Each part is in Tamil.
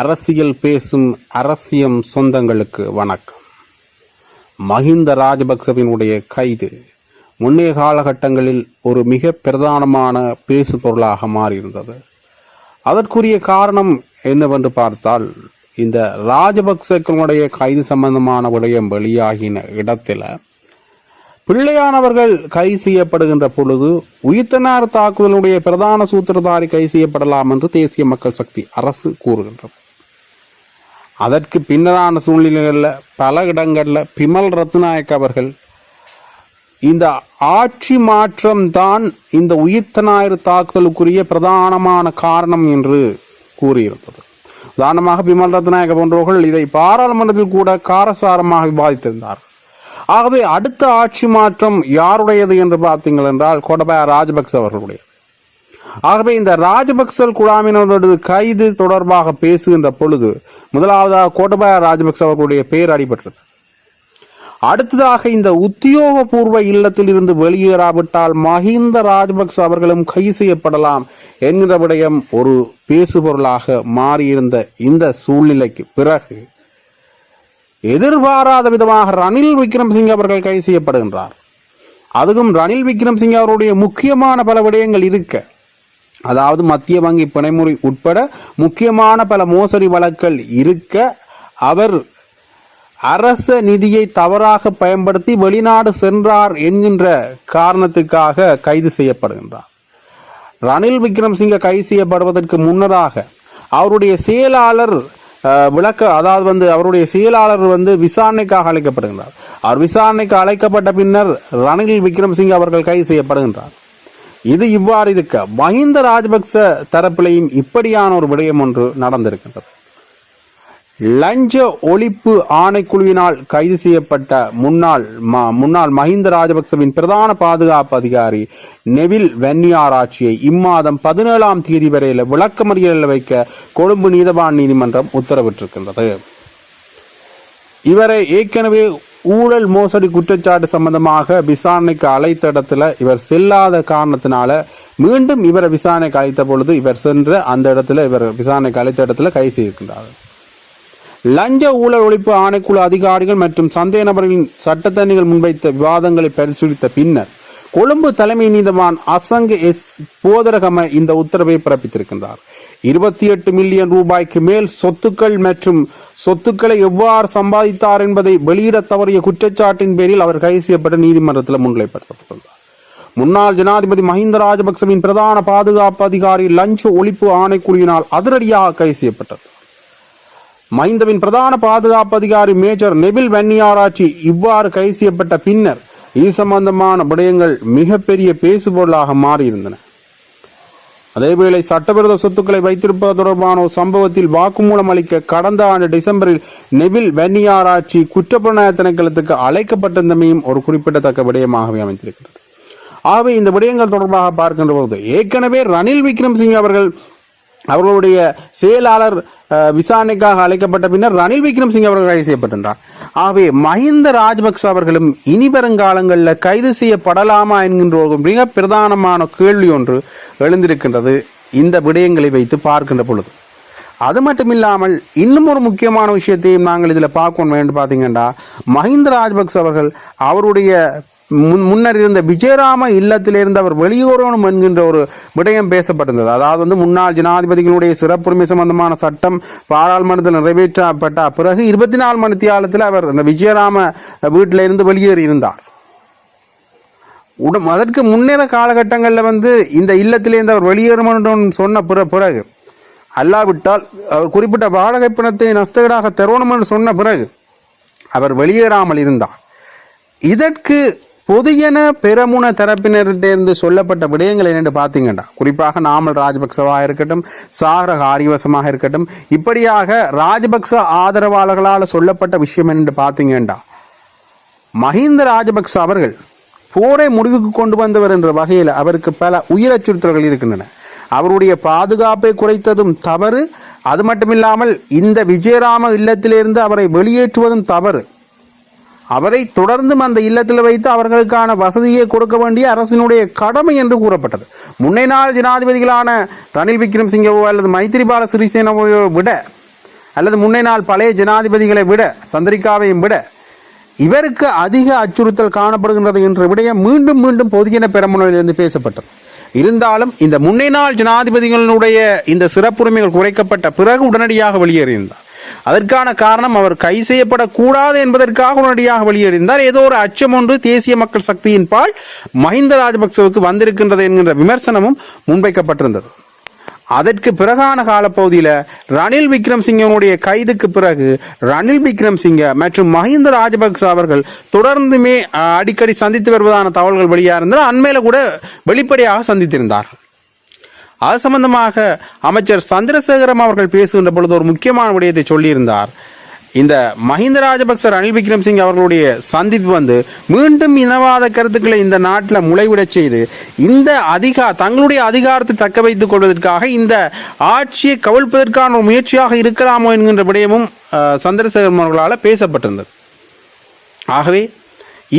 அரசியல் பேசும் அரசியம் சொந்தங்களுக்கு வணக்கம். மஹிந்த ராஜபக்சவினுடைய கைது முன்னைய காலகட்டங்களில் ஒரு மிக பிரதானமான பேசு பொருளாக மாறியிருந்தது. அதற்குரிய காரணம் என்னவென்று பார்த்தால் இந்த ராஜபக்சக்களுடைய கைது சம்பந்தமான விடயம் வெளியாகின இடத்தில் பிள்ளையானவர்கள் கைது செய்யப்படுகின்ற பொழுது உயிர்த்தனார் தாக்குதலுடைய பிரதான சூத்திரதாரி கைது செய்யப்படலாம் என்று தேசிய மக்கள் சக்தி அரசு கூறுகின்றது. அதற்கு பின்னரான சூழ்நிலைகளில் பல இடங்களில் பிமல் ரத்நாயக் அவர்கள் இந்த ஆட்சி மாற்றம் தான் இந்த உயிர்த்தனாயிரு தாக்குதலுக்குரிய பிரதானமான காரணம் என்று கூறியிருந்தது உதாரணமாக பிமல் ரத்நாயக போன்றவர்கள் இதை பாராளுமன்றத்தில் கூட காரசாரமாக விவாதித்திருந்தார். ஆகவே அடுத்த ஆட்சி மாற்றம் யாருடையது என்று பார்த்தீங்கள் என்றால் கோடபாய ராஜபக்ச அவர்களுடையது ஆகவே இந்த ராஜபக்சல் குழாமினவர்களது கைது தொடர்பாக பேசுகின்ற பொழுது முதலாவதாக கோட்டபாய ராஜபக்ச அவர்களுடைய பெயர் அடிபட்டது. அடுத்ததாக இந்த உத்தியோகபூர்வ இல்லத்தில் இருந்து வெளியேறாவிட்டால் மஹிந்த ராஜபக்ச அவர்களும் கைது செய்யப்படலாம் என்கிற விடயம் ஒரு பேசுபொருளாக மாறியிருந்த இந்த சூழ்நிலைக்கு பிறகு எதிர்பாராத விதமாக ரணில் விக்ரம்சிங் அவர்கள் கைது செய்யப்படுகின்றார். அதுவும் ரணில் விக்ரம்சிங் அவருடைய முக்கியமான பல விடயங்கள் இருக்க அதாவது மத்திய வங்கி பிணைமுறை உட்பட முக்கியமான பல மோசடி வழக்குகள் இருக்க அவர் அரச நிதியை தவறாக பயன்படுத்தி வெளிநாடு சென்றார் என்கின்ற காரணத்துக்காக கைது செய்யப்படுகின்றார். ரணில் விக்ரம்சிங்க கைது செய்யப்படுவதற்கு முன்னதாக அவருடைய செயலாளர் விளக்க அதாவது வந்து அவருடைய செயலாளர் வந்து விசாரணைக்காக அழைக்கப்படுகின்றார். அவர் விசாரணைக்கு அழைக்கப்பட்ட பின்னர் ரணில் விக்ரம்சிங் அவர்கள் கைது செய்யப்படுகின்றார். இது இவ்வாறு இருக்க. மஹிந்த ராஜபக்ச தரப்பிலையும் இப்படியான ஒரு விடயம் ஒன்று நடந்திருக்கின்றது. லஞ்ச ஒழிப்பு ஆணைக்குழுவினால் கைது செய்யப்பட்ட முன்னாள் ம- முன்னாள் மஹிந்த ராஜபக்சவின் பிரதான பாதுகாப்பு அதிகாரி நெவில் வென்னியாராட்சியை இம்மாதம் பதினேழாம் தேதி வரையில் விளக்கமறியலில் வைக்க கொழும்பு நீதவான் நீதிமன்றம் உத்தரவிட்டிருக்கின்றது. இவரை ஏற்கனவே ஊழல் மோசடி குற்றச்சாட்டு சம்பந்தமாக விசாரணைக்கு அழைத்த இடத்துல இவர் செல்லாத காரணத்தினால மீண்டும் இவரை விசாரணைக்கு அழைத்த பொழுது இவர் சென்ற அந்த இடத்துல இவர் விசாரணைக்கு அழைத்த இடத்துல கைது செய்திருக்கிறார். லஞ்ச ஊழல் ஒழிப்பு ஆணைக்குழு அதிகாரிகள் மற்றும் சந்தேக நபர்களின் சட்டத்தணிகள் முன்வைத்த விவாதங்களை பரிசீலித்த பின்னர் கொழும்பு தலைமை நீதவான் அசங்க எஸ் போதரகம இந்த உத்தரவை பிறப்பித்திருக்கின்றார். இருபத்தி எட்டு மில்லியன் ரூபாய்க்கு மேல் சொத்துக்கள் மற்றும் சொத்துக்களை எவ்வாறு சம்பாதித்தார் என்பதை வெளியிட தவறிய குற்றச்சாட்டின் பேரில் அவர் கைது செய்யப்பட்ட நீதிமன்றத்தில் முன்னிலைப்படுத்தப்பட்டுள்ளார் முன்னாள் ஜனாதிபதி மஹிந்த ராஜபக்சவின் பிரதான பாதுகாப்பு அதிகாரி லஞ்ச ஒழிப்பு ஆணைக்குழுவினால் அதிரடியாக கைது செய்யப்பட்டது. மஹிந்தவின் பிரதான பாதுகாப்பு அதிகாரி மேஜர் நெபில் வன்னியாராட்சி இவ்வாறு கைது செய்யப்பட்ட பின்னர் இது சம்பந்தமான விடயங்கள் மிகப்பெரிய பேசுபொருளாக மாறியிருந்தன. அதேவேளை சட்டவிரோத சொத்துக்களை வைத்திருப்பது தொடர்பான ஒரு சம்பவத்தில் வாக்குமூலம் அளிக்க கடந்த ஆண்டு டிசம்பரில் நெபில் வென்னியாராட்சி குற்றப்புலனாய திணைக்களத்துக்கு அழைக்கப்பட்டிருந்தமையும் ஒரு குறிப்பிடத்தக்க விடயமாகவே அமைந்திருக்கிறது. ஆகவே இந்த விடயங்கள் தொடர்பாக பார்க்கின்ற போது ஏற்கனவே ரணில் விக்ரம்சிங் அவர்கள் அவர்களுடைய செயலாளர் விசாரணைக்காக அழைக்கப்பட்ட பின்னர் ரணில் விக்ரம்சிங் அவர்கள் கைது செய்யப்பட்டிருந்தார். ஆகவே மஹிந்த ராஜபக்ச அவர்களும் இனி வருங்காலங்களில் கைது செய்யப்படலாமா என்கின்ற ஒரு மிக பிரதானமான கேள்வி ஒன்று எழுந்திருக்கின்றது இந்த விடயங்களை வைத்து பார்க்கின்ற பொழுது. அது மட்டும் இல்லாமல் இன்னும் ஒரு முக்கியமான விஷயத்தையும் நாங்கள் இதில் பார்க்கணும் வேண்டும் பார்த்தீங்கன்னா மஹிந்த ராஜபக்ச அவர்கள் அவருடைய முன் முன்னர் இருந்த விஜயராம இல்லத்திலிருந்து அவர் வெளியேறணும் என்கின்ற ஒரு விடயம் பேசப்பட்டிருந்தது. அதாவது வந்து முன்னாள் ஜனாதிபதிகளுடைய சிறப்புரிமை சம்பந்தமான சட்டம் பாராளுமன்றத்தில் நிறைவேற்றப்பட்ட பிறகு இருபத்தி நாலு மணி தியாலத்தில் அவர் இந்த விஜயராம வீட்டிலிருந்து வெளியேறி இருந்தார் உடம் அதற்கு முன்னேற காலகட்டங்களில் வந்து இந்த இல்லத்திலேருந்து அவர் வெளியேறும் சொன்ன பிற பிறகு அல்லாவிட்டால் அவர் குறிப்பிட்ட வாடகை பணத்தை நஷ்டகராக தருவணும் என்று சொன்ன பிறகு அவர் வெளியேறாமல் இருந்தார். இதற்கு பொதியன பெரமுன தரப்பினர்கிட்டேருந்து சொல்லப்பட்ட விடயங்கள் என்னென்று பார்த்தீங்கன்னா குறிப்பாக நாமல் ராஜபக்சவாக இருக்கட்டும் சாகர ஆரிவசமாக இருக்கட்டும் இப்படியாக ராஜபக்ச ஆதரவாளர்களால் சொல்லப்பட்ட விஷயம் என்னென்று பார்த்தீங்கன்னா மஹிந்த ராஜபக்ச அவர்கள் போரை முடிவுக்கு கொண்டு வந்தவர் என்ற வகையில் அவருக்கு பல உயிர் அச்சுறுத்தல்கள் இருக்கின்றன. அவருடைய பாதுகாப்பை குறைத்ததும் தவறு. அது மட்டுமில்லாமல் இந்த விஜயராம இல்லத்திலிருந்து அவரை வெளியேற்றுவதும் தவறு. அவரை தொடர்ந்தும் அந்த இல்லத்தில் வைத்து அவர்களுக்கான வசதியை கொடுக்க வேண்டிய அரசினுடைய கடமை என்று கூறப்பட்டது. முன்னே நாள் ஜனாதிபதிகளான ரணில் விக்ரம்சிங்கவோ அல்லது மைத்திரிபால சிறிசேனவையோ விட அல்லது முன்னை நாள் பழைய ஜனாதிபதிகளை விட சந்திரிகாவையும் விட இவருக்கு அதிக அச்சுறுத்தல் காணப்படுகின்றது என்ற விடயம் மீண்டும் மீண்டும் பொதுஜன பெரமுனையிலிருந்து பேசப்பட்டது. இருந்தாலும் இந்த முன்னே நாள் ஜனாதிபதிகளுடைய இந்த சிறப்புரிமைகள் குறைக்கப்பட்ட பிறகு உடனடியாக வெளியேறியிருந்தார். அதற்கான காரணம் அவர் கை செய்யப்படக்கூடாது என்பதற்காக உடனடியாக வெளியேறியிருந்தார் ஏதோ ஒரு அச்சம் ஒன்று தேசிய மக்கள் சக்தியின் பால் மஹிந்த ராஜபக்சவுக்கு வந்திருக்கின்றது என்கின்ற விமர்சனமும் முன்வைக்கப்பட்டிருந்தது. அதற்கு பிறகான காலப்பகுதியில் ரணில் விக்ரம்சிங்கனுடைய கைதுக்கு பிறகு ரணில் விக்ரம்சிங்க மற்றும் மஹிந்த ராஜபக்ச அவர்கள் தொடர்ந்துமே அடிக்கடி சந்தித்து வருவதான தகவல்கள் வெளியாக இருந்தால் அண்மையில் கூட வெளிப்படையாக சந்தித்திருந்தார்கள். அது சம்பந்தமாக அமைச்சர் சந்திரசேகரம் அவர்கள் பேசுகின்ற பொழுது ஒரு முக்கியமான விடயத்தை சொல்லியிருந்தார். இந்த மஹிந்த ராஜபக்ச ரணில் விக்ரம்சிங் அவர்களுடைய சந்திப்பு வந்து மீண்டும் இனவாத கருத்துக்களை இந்த நாட்டில் முளைவிடச் செய்து இந்த அதிகா தங்களுடைய அதிகாரத்தை தக்க வைத்துக் கொள்வதற்காக இந்த ஆட்சியை கவிழ்ப்பதற்கான ஒரு முயற்சியாக இருக்கலாமோ என்கின்ற விடயமும் சந்திரசேகரம் அவர்களால் பேசப்பட்டிருந்தது. ஆகவே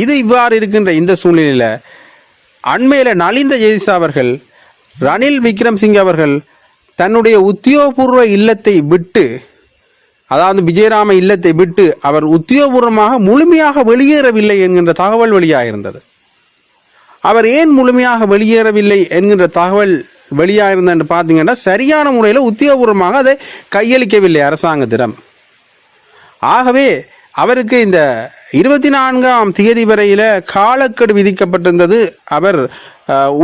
இது இவ்வாறு இருக்கின்ற இந்த சூழ்நிலையில் அண்மையில் நலிந்த ஜெயிசா அவர்கள் ரணில் விக்ரம்சிங் அவர்கள் தன்னுடைய உத்தியோகபூர்வ இல்லத்தை விட்டு அதாவது விஜயராம இல்லத்தை விட்டு அவர் உத்தியோகபூர்வமாக முழுமையாக வெளியேறவில்லை என்கின்ற தகவல் வெளியாயிருந்தது. அவர் ஏன் முழுமையாக வெளியேறவில்லை என்கின்ற தகவல் வெளியாயிருந்தன்னு பார்த்தீங்கன்னா சரியான முறையில் உத்தியோகபூர்வமாக அதை கையளிக்கவில்லை அரசாங்கத்திடம். ஆகவே அவருக்கு இந்த இருபத்தி நான்காம் தேதி வரையில் காலக்கெடு விதிக்கப்பட்டிருந்தது. அவர்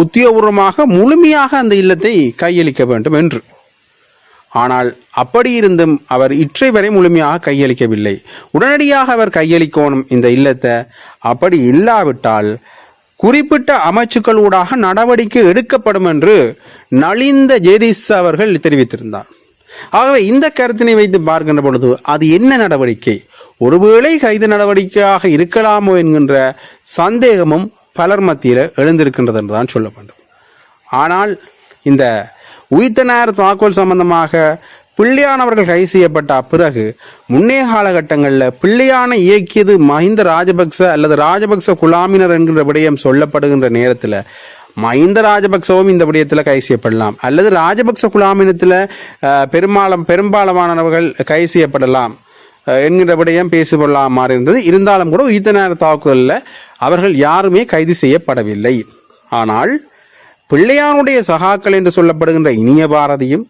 உத்தியோகபூர்வமாக முழுமையாக அந்த இல்லத்தை கையளிக்க வேண்டும் என்று. ஆனால் அப்படி இருந்தும் அவர் இற்றை வரை முழுமையாக கையளிக்கவில்லை. உடனடியாக அவர் கையளிக்கணும் இந்த இல்லத்தை. அப்படி இல்லாவிட்டால் குறிப்பிட்ட அமைச்சுக்களூடாக நடவடிக்கை எடுக்கப்படும் என்று நலிந்த ஜெயதீஸ் அவர்கள் தெரிவித்திருந்தார். ஆகவே இந்த கருத்தினை வைத்து பார்க்கின்ற பொழுது அது என்ன நடவடிக்கை? ஒருவேளை கைது நடவடிக்கையாக இருக்கலாமோ என்கின்ற சந்தேகமும் பலர் மத்தியில் எழுந்திருக்கின்றது என்று தான் சொல்ல வேண்டும். ஆனால் இந்த உயிர்த்தனார் தாக்குதல் சம்பந்தமாக பிள்ளையானவர்கள் கைது செய்யப்பட்ட பிறகு முன்னைய காலகட்டங்களில் பிள்ளையான இயக்கியது மஹிந்த ராஜபக்ச அல்லது ராஜபக்ச குலாமினர் என்கின்ற விடயம் சொல்லப்படுகின்ற நேரத்தில் மஹிந்த ராஜபக்சவும் இந்த விடயத்தில் கைது செய்யப்படலாம். அல்லது ராஜபக்ச குலாமினத்தில் பெரும்பாலும் பெரும்பாலானவர்கள் கைது செய்யப்படலாம். என்கிறபடியும் என்கிற விடயம் மாறி இருந்தது இருந்தாலும் கூட உயிர்த்த தாக்குதலில் அவர்கள் யாருமே கைது செய்யப்படவில்லை. ஆனால் பிள்ளையானுடைய சகாக்கள் என்று சொல்லப்படுகின்ற இனிய பாரதியும்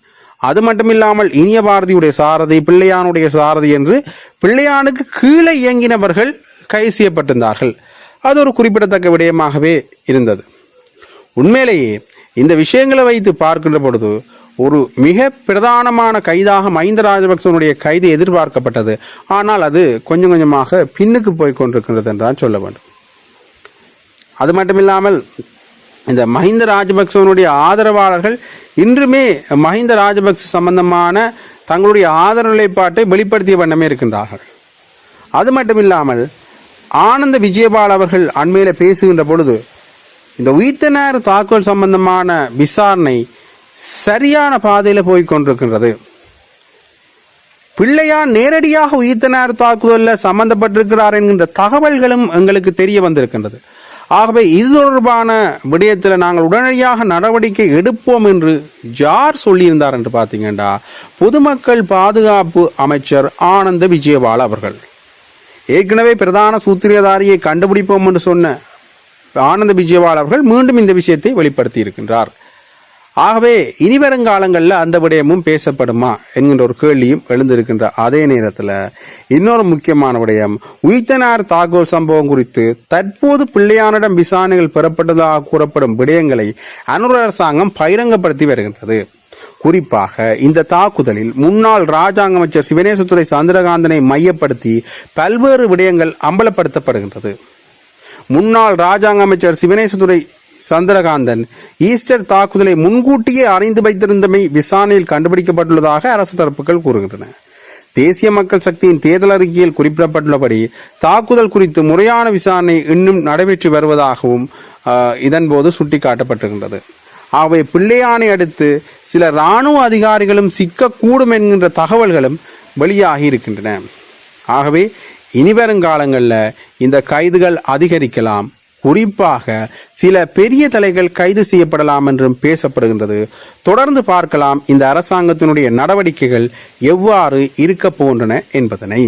அது மட்டுமில்லாமல் இனிய பாரதியுடைய சாரதி பிள்ளையானுடைய சாரதி என்று பிள்ளையானுக்கு கீழே இயங்கினவர்கள் கைது செய்யப்பட்டிருந்தார்கள். அது ஒரு குறிப்பிடத்தக்க விடயமாகவே இருந்தது. உண்மையிலேயே இந்த விஷயங்களை வைத்து பார்க்கின்ற பொழுது ஒரு மிக பிரதானமான கைதாக மஹிந்த ராஜபக்சனுடைய கைது எதிர்பார்க்கப்பட்டது. ஆனால் அது கொஞ்சம் கொஞ்சமாக பின்னுக்கு போய் கொண்டிருக்கிறது என்று தான் சொல்ல வேண்டும். அது மட்டுமில்லாமல் இந்த மஹிந்த ராஜபக்சவனுடைய ஆதரவாளர்கள் இன்றுமே மஹிந்த ராஜபக்ச சம்பந்தமான தங்களுடைய ஆதரவு நிலைப்பாட்டை வெளிப்படுத்திய வண்ணமே இருக்கின்றார்கள். அது மட்டுமில்லாமல் ஆனந்த விஜயபால் அவர்கள் அண்மையில் பேசுகின்ற பொழுது இந்த உயிர்த்தனர் தாக்குதல் சம்பந்தமான விசாரணை சரியான பாதையில் போய் கொண்டிருக்கின்றது. பிள்ளையார் நேரடியாக உயிர்த்தனார் தாக்குதலில் சம்பந்தப்பட்டிருக்கிறார் என்கின்ற தகவல்களும் எங்களுக்கு தெரிய வந்திருக்கின்றது. ஆகவே இது தொடர்பான விடயத்தில் நாங்கள் உடனடியாக நடவடிக்கை எடுப்போம் என்று யார் சொல்லியிருந்தார் என்று பார்த்தீங்கன்னா பொதுமக்கள் பாதுகாப்பு அமைச்சர் ஆனந்த விஜயபால் அவர்கள். ஏற்கனவே பிரதான சூத்திரதாரியை கண்டுபிடிப்போம் என்று சொன்ன ஆனந்த விஜயபால் அவர்கள் மீண்டும் இந்த விஷயத்தை வெளிப்படுத்தி இருக்கின்றார் ஆகவே இனி வருங்காலங்களில் அந்த விடயமும் பேசப்படுமா என்கின்ற ஒரு கேள்வியும் எழுந்திருக்கின்ற அதே நேரத்தில் இன்னொரு முக்கியமான விடயம். உயிர்த்தனார் தாக்குதல் சம்பவம் குறித்து தற்போது பிள்ளையானிடம் விசாரணைகள் பெறப்பட்டதாக கூறப்படும் விடயங்களை அனுர அரசாங்கம் பகிரங்கப்படுத்தி வருகின்றது. குறிப்பாக இந்த தாக்குதலில் முன்னாள் ராஜாங்க அமைச்சர் சிவனேசத்துறை சந்திரகாந்தனை மையப்படுத்தி பல்வேறு விடயங்கள் அம்பலப்படுத்தப்படுகின்றது. முன்னாள் ராஜாங்க அமைச்சர் சிவனேசதுரை சந்திரகாந்தன். ஈஸ்டர் தாக்குதலை முன்கூட்டியே அறிந்து வைத்திருந்தமை விசாரணையில் கண்டுபிடிக்கப்பட்டுள்ளதாக அரசு தரப்புகள் கூறுகின்றன. தேசிய மக்கள் சக்தியின் தேர்தல் அறிக்கையில் குறிப்பிடப்பட்டுள்ளபடி தாக்குதல் குறித்து முறையான விசாரணை இன்னும் நடைபெற்று வருவதாகவும் இதன்போது சுட்டிக்காட்டப்பட்டிருக்கின்றது. ஆகவே பிள்ளையானை அடுத்து சில இராணுவ அதிகாரிகளும் சிக்கக்கூடும் என்கின்ற தகவல்களும் வெளியாகி இருக்கின்றன. ஆகவே இனி வருங்காலங்களில் இந்த கைதுகள் அதிகரிக்கலாம். குறிப்பாக சில பெரிய தலைகள் கைது செய்யப்படலாம் என்றும் பேசப்படுகின்றது. தொடர்ந்து பார்க்கலாம் இந்த அரசாங்கத்தினுடைய நடவடிக்கைகள் எவ்வாறு இருக்க போன்றன என்பதனை.